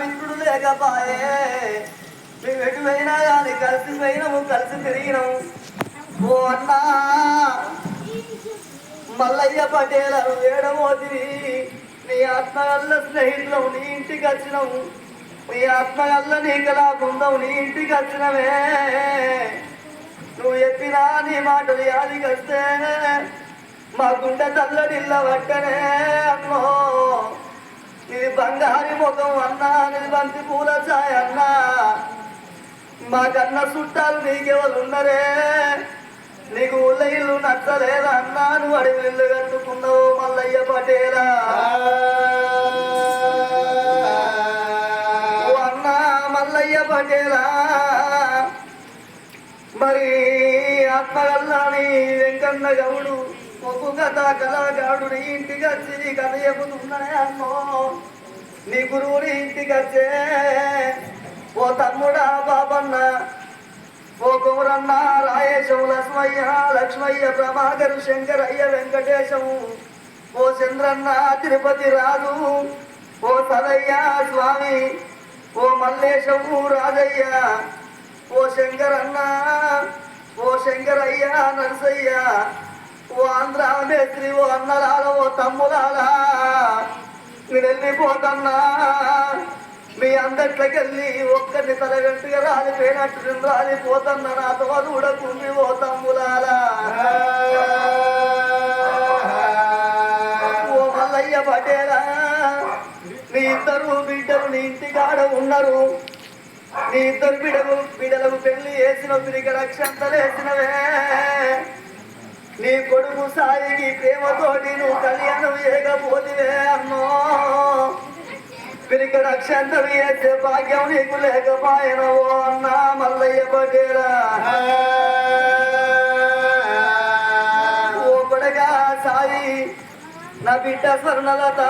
మిత్రుడు లేకపాయే. మేము ఎటువైనా కానీ కలిసి పోయినాము కలిసి తిరిగినాము. ఓ అన్నా మల్లయ్య పటేల ఏడమోదివి నీ ఆత్మగల్ల స్నేహితులం నీ ఇంటికి వచ్చినాము. నీ ఆత్మగల్ల నీకు లాభందం నీ ఇంటికి వచ్చినవే నువ్వు చెప్పినా నీ మాటలు యాదికి వస్తే మా గుండె తల్లడిల్ల పట్టనే అమ్మో. బంగారి ముఖం అన్నా నీ బంతి పూల ఛాయ అన్నా. మాకన్న చుట్టాలు నీకెవరున్నరే? నీకు ఊళ్ళ ఇల్లు నచ్చలేదా అన్నా? నువ్వు అడిగి ఇల్లు కట్టుకున్నావు మల్లయ్య పటేలా. ఓ అన్నా మల్లయ్య పటేలా. మరి ఆత్మగల్లాని వెంకన్న గౌడు ఒక్కు కథ కళాగాడు నీ ఇంటికి వచ్చి కథ చెబుతున్నానే నీ గురువుని ఇంటికి వచ్చే ఓ తమ్ముడా బాబన్న ఓ గౌరన్న రాయేశం లక్ష్మయ్య లక్ష్మయ్య ప్రభాకరు శంకరయ్య వెంకటేశం ఓ చంద్రన్న తిరుపతి రాజు ఓ సదయ్య స్వామి ఓ మల్లేశము రాజయ్య ఓ శంకరన్న ఓ శంకరయ్య నరసయ్య ఓ ఆంధ్ర మేస్త్రి ఓ అన్నలాల ఓ తమ్ములాలా నేను మీ అందట్లకెళ్ళి ఒక్కరిని వెంటగా రాలిపోయినట్టు నేను రాలిపోతున్నా నాతో కూడా కుంగి ఓ ఓ మల్లయ్య పటేరా మీ ఇద్దరు బిడ్డలు నీ ఇంటికాడ ఉన్నారు. నీ ఇద్దరు బిడలు బిడలకు పెళ్ళి వేసిన పిరిగడ వేసినవే నీ కొడుకు సాయికి ప్రేమతోటి నువ్వు కళ్యాణం చేయకపోతివే అన్నో పిరిగడ అక్షంతలు వేసే భాగ్యం నీకు లేకపోయినవో అన్నా మల్లయ్య పటేరా ఓ కొడగా సాయి నా బిడ్డ స్వర్ణలత.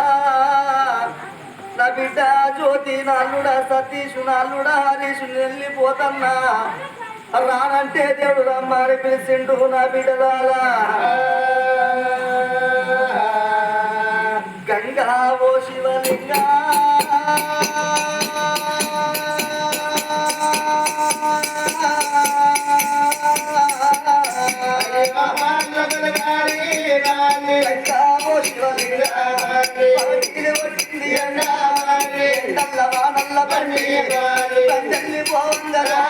నా బిడ్డ జ్యోతి నాల్లుడా సతీషు నాల్లుడా హరీషు వెళ్ళిపోతన్నా రానంటే దేవుడు రమ్మని పిలిచిండు నా బిడ్డలాలా గంగా ఓ శివలింగా. గంగా ఓ శివలింగా. వచ్చింది వానల్ల బండి. బండల్లి పోంగరా.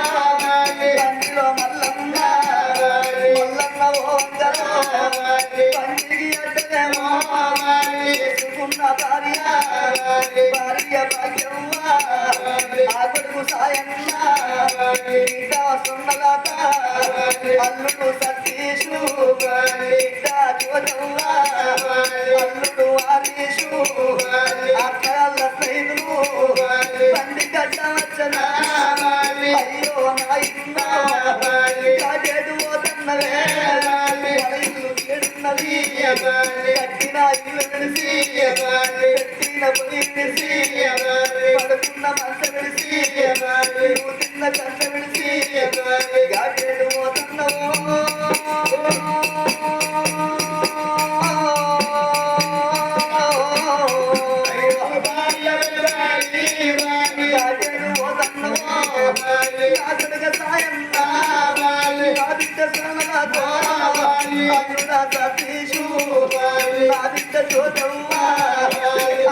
అల్లుడు సతీషు బిడ్డ అల్లుడు కట్టిన ఇల్లు విడిసి పెట్టిన పొయ్యి విడిసి పడుకున్న మంచ విడిసి తిన్న కంచ విడిసి కాజేడు సతీషు ఆదిత్య చోదవ్వ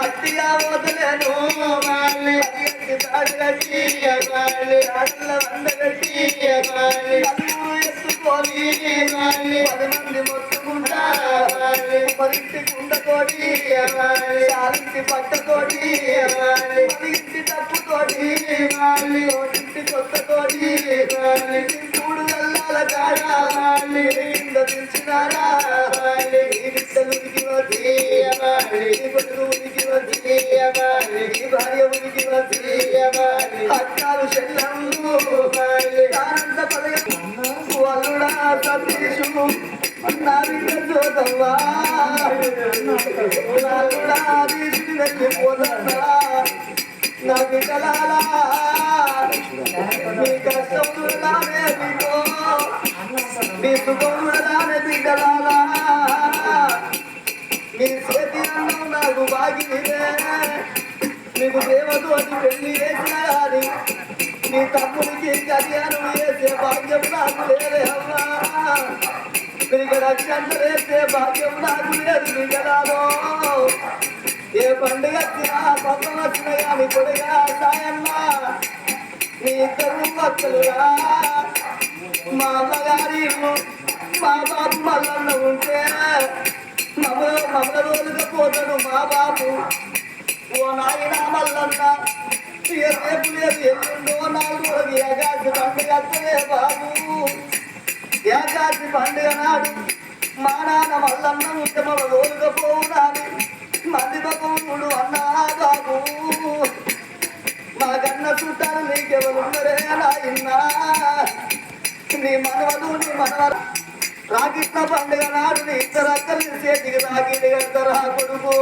అట్టిగా వదలేను తాడుగట్టి ఆడల వందగట్టి నలుగురు ఎత్తుకొని పది మంది మొత్తుకుంటా పదింటి కుండతోటి చాలింటి పట్టతోటి పదింటి తప్పుతోటి ఇంటి కొత్తతోటి మూడు గల్లాల కాడ అక్కాలు చెల్లెళ్ళు ఆనంద పదయ అల్లుడా సతీషు నా బిడ్డ చూదవ్వా అల్లుడా తీసుకు వెళ్ళిపోదన్నా నా బిడ్డలాలా నీ కష్టం చూడాలే బిడ్డో నీ సుఖం చూడాలే బిడ్డలాలా నీ చేతి అన్నం నాకు బాగిదే నీకు దేవతోటి పెళ్ళి చేసిన కానీ నీ తమ్ముడికి కళ్యాణం చేసే భాగ్యం నాకు లేదే అమ్మా. మీకు రక్షణ వేసే భాగ్యం నాకు లేదు మిగలాలో ఏ పండుగ వచ్చినా పక్కన వచ్చిన కానీ కొడుగా సాయమ్మా నీ ఇద్దరు భక్తులుగా మా అమ్మగారి మా బాబు మల్లన్న ఉంటే మమ్మల మమ్మల రోజుగా పోతాడు మా బాబు. ఓ నాయన మల్లన్న రేపు లేదు ఎల్లుండో నాలుగు రోజు ఏకాశి పండుగ వస్తలే బాబు. ఏకాశి పండుగ నాడు మా నాన్న మల్లన్న ఉంటే మన రోజుగా పోవునాని మంది బొమ్మడు అన్నా బాబు మా కన్న చుట్టాలు నీకెవరున్నరే? నాయన్నా నీ మనవలు నీ మనవర రాకిష్ణ పండుగ నాడు నీ ఇద్దరు అక్కలు చేతికి రాకిడి కడతారా కొడుకు.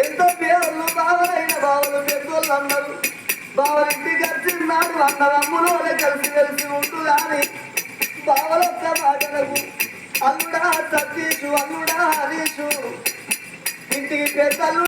ఎంతో పేర్లు బావలైన బావలు పెద్దోళ్ళు అన్నారు బావలింటికి వచ్చిన్నాడు అన్నదమ్ములోనే కలిసి కలిసి ఉంటూ కానీ బావలొక్క మాటలకు అల్లుడా సతీషు అల్లుడా హరీషు ఇంటికి పెద్దలు